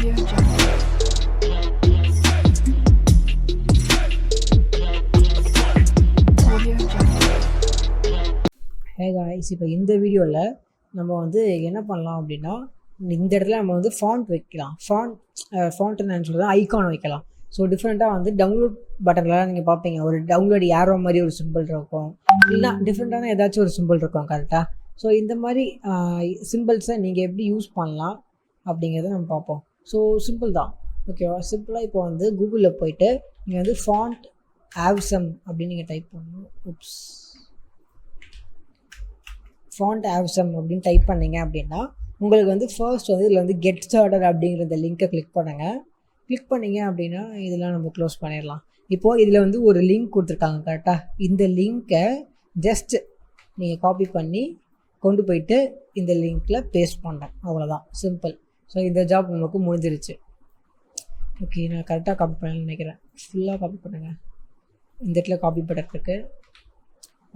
Hey guys இப்போ இந்த வீடியோவில் நம்ம வந்து என்ன பண்ணலாம் அப்படின்னா இந்த இடத்துல நம்ம வந்து ஃபாண்ட் வைக்கலாம். ஃபாண்ட் ஃபாண்ட் என்னன்னு சொல்கிறது ஐக்கான் வைக்கலாம். ஸோ டிஃப்ரெண்ட்டாக வந்து டவுன்லோட் பட்டன்லாம் நீங்கள் பார்ப்பீங்க. ஒரு டவுன்லோட் ஏரோ மாதிரி ஒரு சிம்பிள் இருக்கும். இல்லைனா டிஃப்ரெண்ட்டான ஏதாச்சும் ஒரு சிம்பிள் இருக்கும் கரெக்டாக ஸோ இந்த மாதிரி சிம்பிள்ஸை நீங்கள் எப்படி யூஸ் பண்ணலாம் அப்படிங்கிறத நம்ம பார்ப்போம். ஸோ சிம்பிள் தான். ஓகேவா சிம்பிளாக இப்போ வந்து கூகுளில் போயிட்டு நீங்கள் வந்து ஃபாண்ட் ஆவ்சம் அப்படின்னு நீங்கள் டைப் பண்ணணும். உப்ஸ் ஃபாண்ட் ஆவ்சம் அப்படின்னு டைப் பண்ணீங்க அப்படின்னா உங்களுக்கு வந்து ஃபர்ஸ்ட் வந்து இதில் வந்து கெட் ஸ்டார்டர் அப்படிங்கிற இந்த லிங்க்கை கிளிக் பண்ணுங்கள் கிளிக் பண்ணீங்க அப்படின்னா இதெல்லாம் நம்ம க்ளோஸ் பண்ணிடலாம். இப்போது இதில் வந்து ஒரு லிங்க் கொடுத்துருக்காங்க கரெக்டாக இந்த லிங்க்கை ஜஸ்ட் நீங்கள் காப்பி பண்ணி கொண்டு போயிட்டு இந்த லிங்க்கில் பேஸ்ட் பண்ணுறேன் அவ்வளோதான் சிம்பிள் ஸோ இந்த ஜாப் நமக்கு முடிஞ்சிருச்சு. ஓகே நான் கரெக்டாக காப்பி பண்ணணும்னு நினைக்கிறேன். ஃபுல்லாக காப்பி பண்ணுங்கள் இந்த இடத்துல காப்பி பண்ணுறதுக்கு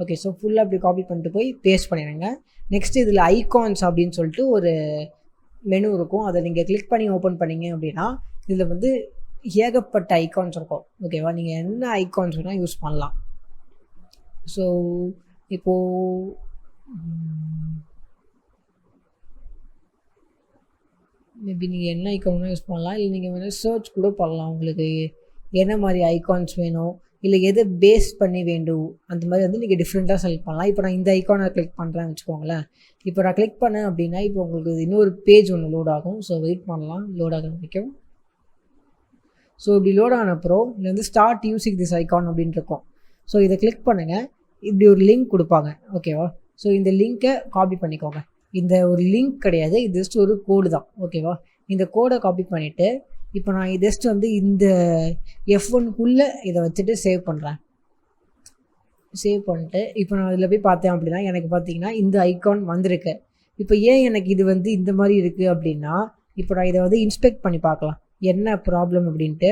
ஓகே ஸோ ஃபுல்லாக அப்படி காப்பி பண்ணிட்டு போய் பேஸ்ட் பண்ணிடுங்க. நெக்ஸ்ட் இதில் ஐகான்ஸ் அப்படின்னு சொல்லிட்டு ஒரு மெனு இருக்கும். அதை நீங்கள் கிளிக் பண்ணி ஓப்பன் பண்ணீங்க அப்படின்னா இதில் வந்து ஏகப்பட்ட ஐகான்ஸ் இருக்கும். ஓகேவா நீங்கள் என்ன ஐகான்ஸ் வேணால் யூஸ் பண்ணலாம். ஸோ இப்போது மேபி நீங்கள் என்ன ஐக்கான் வேணால் யூஸ் பண்ணலாம். இல்லை நீங்கள் வேணால் சர்ச் கூட பண்ணலாம் உங்களுக்கு. என்ன மாதிரி ஐக்கான்ஸ் வேணும்? இல்லை எதை பேஸ் பண்ணி வேண்டும்? அந்த மாதிரி வந்து நீங்கள் டிஃப்ரெண்ட்டாக செலக்ட் பண்ணலாம். இப்போ நான் இந்த ஐக்கானை கிளிக் பண்ணுறேன்னு வச்சுக்கோங்களேன். இப்போ நான் கிளிக் பண்ணேன் அப்படின்னா இப்போ உங்களுக்கு இன்னொரு பேஜ் ஒன்று லோட் ஆகும். ஸோ வெயிட் பண்ணலாம். லோட் ஆக வரைக்கும் ஸோ இப்படி லோட் ஆன அப்புறம் வந்து ஸ்டார்ட் யூசிங் திஸ் ஐகான் அப்படின்னு இருக்கும். ஸோ இதை கிளிக் பண்ணுங்கள் இப்படி ஒரு லிங்க் கொடுப்பாங்க. ஓகேவா ஸோ இந்த லிங்க்கை காப்பி பண்ணிக்கோங்க. இந்த ஒரு லிங்க் கிடையாது. இது ஜஸ்ட் ஒரு கோடு தான். ஓகேவா இந்த கோடை காப்பி பண்ணிவிட்டு இப்போ நான் ஜஸ்ட் வந்து இந்த எஃப் ஒன்குள்ளே இதை வச்சுட்டு சேவ் பண்ணுறேன் சேவ் பண்ணிட்டு இப்போ நான் இதில் போய் பார்த்தேன் அப்படின்னா எனக்கு பார்த்தீங்கன்னா இந்த ஐகான் வந்திருக்கு. இப்போ ஏன் எனக்கு இது வந்து இந்த மாதிரி இருக்குது அப்படின்னா இப்போ நான் இதை வந்து இன்ஸ்பெக்ட் பண்ணி பார்க்கலாம். என்ன ப்ராப்ளம் அப்படின்ட்டு.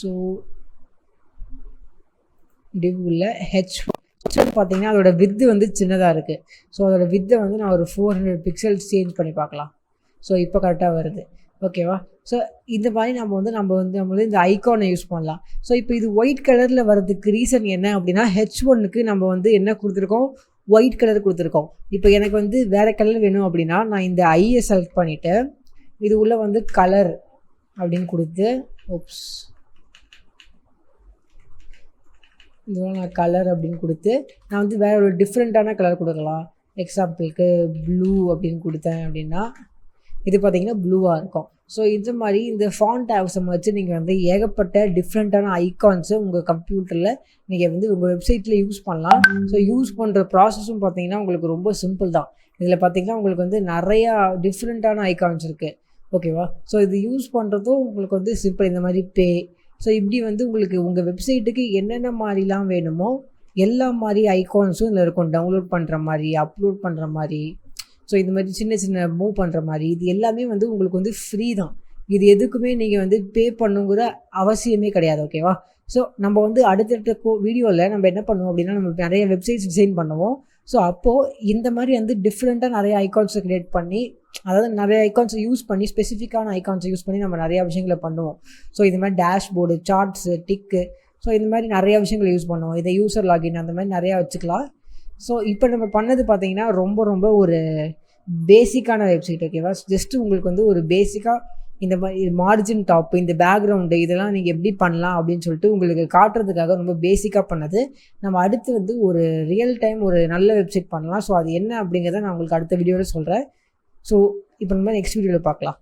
ஸோ டிவ்வில் ஹெச் பார்த்தீங்கன்னா அதோட வித்து வந்து சின்னதாக இருக்குது ஸோ அதோட வித்தை வந்து நான் ஒரு ஃபோர் ஹண்ட்ரட் பிக்சல்ஸ் சேஞ்ச் பண்ணி பார்க்கலாம். ஸோ இப்போ கரெக்டாக வருது. ஓகேவா ஸோ இந்த மாதிரி நம்ம வந்து நம்ம வந்து நம்ம வந்து இந்த ஐகானை யூஸ் பண்ணலாம். ஸோ இப்போ இது ஒயிட் கலரில் வர்றதுக்கு ரீசன் என்ன அப்படின்னா ஹெச் ஒன்னுக்கு நம்ம வந்து என்ன கொடுத்துருக்கோம்? ஒயிட் கலர் கொடுத்துருக்கோம். இப்போ எனக்கு வந்து வேறு கலர் வேணும் அப்படின்னா நான் இந்த ஐயை செலக்ட் பண்ணிவிட்டு இது உள்ளே வந்து கலர் அப்படின்னு கொடுத்து ஓப்ஸ் இதுவும் நான் கலர் அப்படின்னு கொடுத்து நான் வந்து வேற ஒரு டிஃப்ரெண்ட்டான கலர் கொடுக்கலாம். எக்ஸாம்பிளுக்கு ப்ளூ அப்படின்னு கொடுத்தேன் அப்படின்னா இது பார்த்தீங்கன்னா ப்ளூவாக இருக்கும். ஸோ இது மாதிரி இந்த ஃபாண்ட் ஆப்ஸை வச்சு நீங்கள் வந்து ஏகப்பட்ட டிஃப்ரெண்ட்டான ஐகான்ஸை உங்கள் கம்ப்யூட்டரில் நீங்கள் வந்து உங்கள் வெப்சைட்டில் யூஸ் பண்ணலாம். ஸோ யூஸ் பண்ணுற ப்ராசஸும் பார்த்தீங்கன்னா உங்களுக்கு ரொம்ப சிம்பிள் தான். இதில் பார்த்தீங்கன்னா உங்களுக்கு வந்து நிறையா டிஃப்ரெண்ட்டான ஐக்கான்ஸ் இருக்குது ஓகேவா ஸோ இது யூஸ் பண்ணுறதும் உங்களுக்கு வந்து சிம்பிள் இந்த மாதிரி பே ஸோ இப்படி வந்து உங்களுக்கு உங்கள் வெப்சைட்டுக்கு என்னென்ன மாதிரிலாம் வேணுமோ எல்லா மாதிரி ஐகான்ஸும் இதில் இருக்கும். டவுன்லோட் பண்ணுற மாதிரி அப்லோட் பண்ணுற மாதிரி. ஸோ இது மாதிரி சின்ன சின்ன மூவ் பண்ணுற மாதிரி. இது எல்லாமே வந்து உங்களுக்கு வந்து ஃப்ரீ தான். இது எதுக்குமே நீங்கள் வந்து பே பண்ணுங்கிற அவசியமே கிடையாது ஓகேவா ஸோ நம்ம வந்து அடுத்தடுத்த கோ வீடியோவில் நம்ம என்ன பண்ணுவோம் அப்படின்னா நம்ம நிறைய வெப்சைட்ஸ் டிசைன் பண்ணுவோம். ஸோ அப்போது இந்த மாதிரி வந்து டிஃப்ரெண்ட்டாக நிறைய ஐகான்ஸை க்ரியேட் பண்ணி அதாவது நிறைய ஐகான்ஸை யூஸ் பண்ணி ஸ்பெசிஃபிக்கான ஐகான்ஸை யூஸ் பண்ணி நம்ம நிறையா விஷயங்களை பண்ணுவோம். ஸோ இது மாதிரி டேஷ்போர்டு சார்ட்ஸு டிக்கு ஸோ இந்த மாதிரி நிறையா விஷயங்களை யூஸ் பண்ணுவோம். இதை யூசர் லாகின் அந்த மாதிரி நிறையா வச்சுக்கலாம். ஸோ இப்போ நம்ம பண்ணது பார்த்தீங்கன்னா ரொம்ப ரொம்ப ஒரு பேசிக்கான வெப்சைட் ஓகேவா ஜஸ்ட்டு உங்களுக்கு வந்து ஒரு பேசிக்காக இந்த மாதிரி மார்ஜின் டாப்பு இந்த பேக்ரவுண்டு இதெல்லாம் நீங்கள் எப்படி பண்ணலாம் அப்படின்னு சொல்லிட்டு உங்களுக்கு காட்டுறதுக்காக ரொம்ப பேசிக்காக பண்ணது. நம்ம அடுத்து வந்து ஒரு ரியல் டைம் ஒரு நல்ல வெப்சைட் பண்ணலாம். ஸோ அது என்ன அப்படிங்கிறத நான் உங்களுக்கு அடுத்த வீடியோவில் சொல்கிறேன் ஸோ இப்போ நம்ம நெக்ஸ்ட் வீடியோவில் பார்க்கலாம்.